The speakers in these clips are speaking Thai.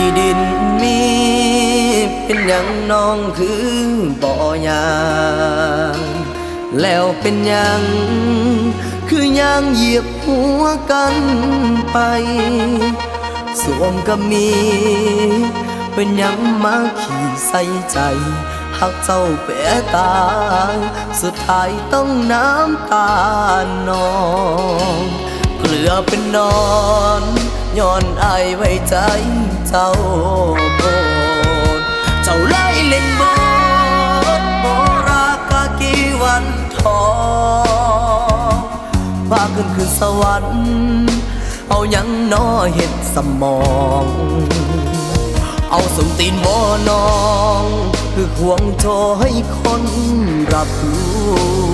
ที่ดินมีเป็นหยังน้องคือบ่อยางแล้วเป็นหยังคือยังเหยียบหัวกันไป สวมก็มี เป็นหยังมาขี่ใส่ใจหักเจ้าแปรตายสุดท้ายต้องน้ำตาหนองเกลือเป็นนอนย้อนอายไว้ใจ เจ้าโพดเจ้าไล่เล่นบทโบรากากีวันทองพาขึ้นคือสวรรค์เอายังนอเห็ดสมอง เอาสมตีนบ่น้อง คือควงโชให้คนรับรู้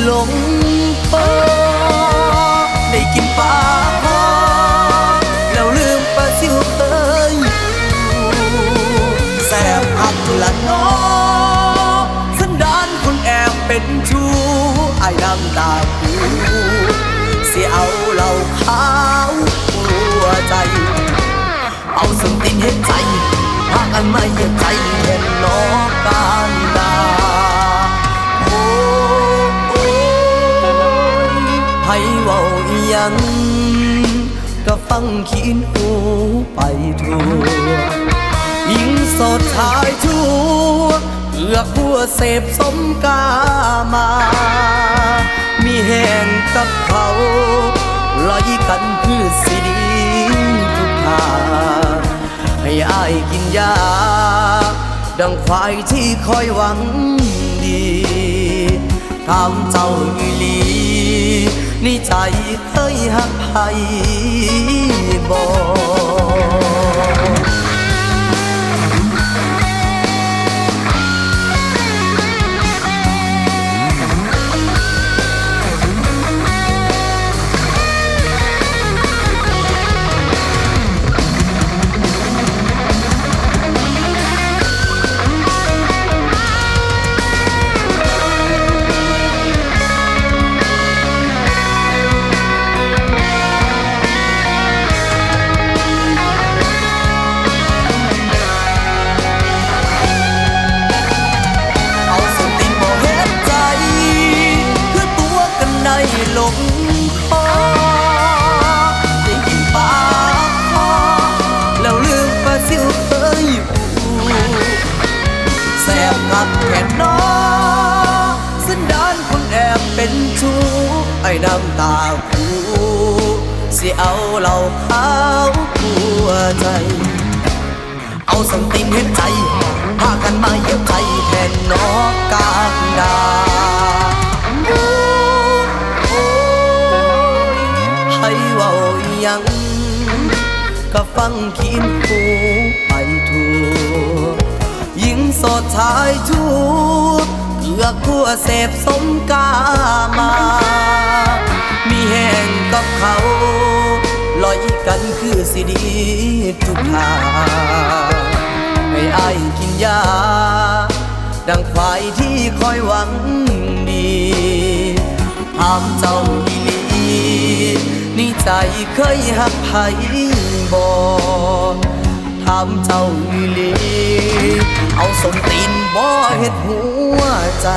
หลงพอได้กินปลาพอแล้วลืมปลาซิวเคยแสบหักละน้อสันดานคนแอบเป็นชู้ไอ้น้ำตาคูเสียเอาเหล่าขาวหัวใจ เอาสมตินเห็นใจหากอันไม่เห็นใจเห็นน้องกา เว้าอีหยัง ก็ฟังขีนหูไปทั่วหญิงสดชายทั่วเลือกบัวเสพสมกามา มีแห่งกับเขาลอยกันคือสิดีทุกทาให้อายกินยา ดังควายที่คอยหวังดีถามเจ้าอีลี ในใจเคยหักใครบ่เอก เป็นชู้ไอ้น้ำตาคูสิเอาเหล่าขาวหัวใจ เอาสันตินเห็นใจพากันมาเหยียบใจแทนนอกกาดาให้ว้าอยังก็ฟังขีนหูไปทั่วหญิงโสดชายชั่ เกือกทั่วเสพสมกามา มีแห่งกับเขาลอยกันคือสิดีทุกทางให้อายกินยา ดังควายที่คอยหวังดีถามเจ้าอีลีนี่ใจเคยหักไผบ่ถามเจ้าอีลี เอาสมตีนบ่เห็ดหัวใจ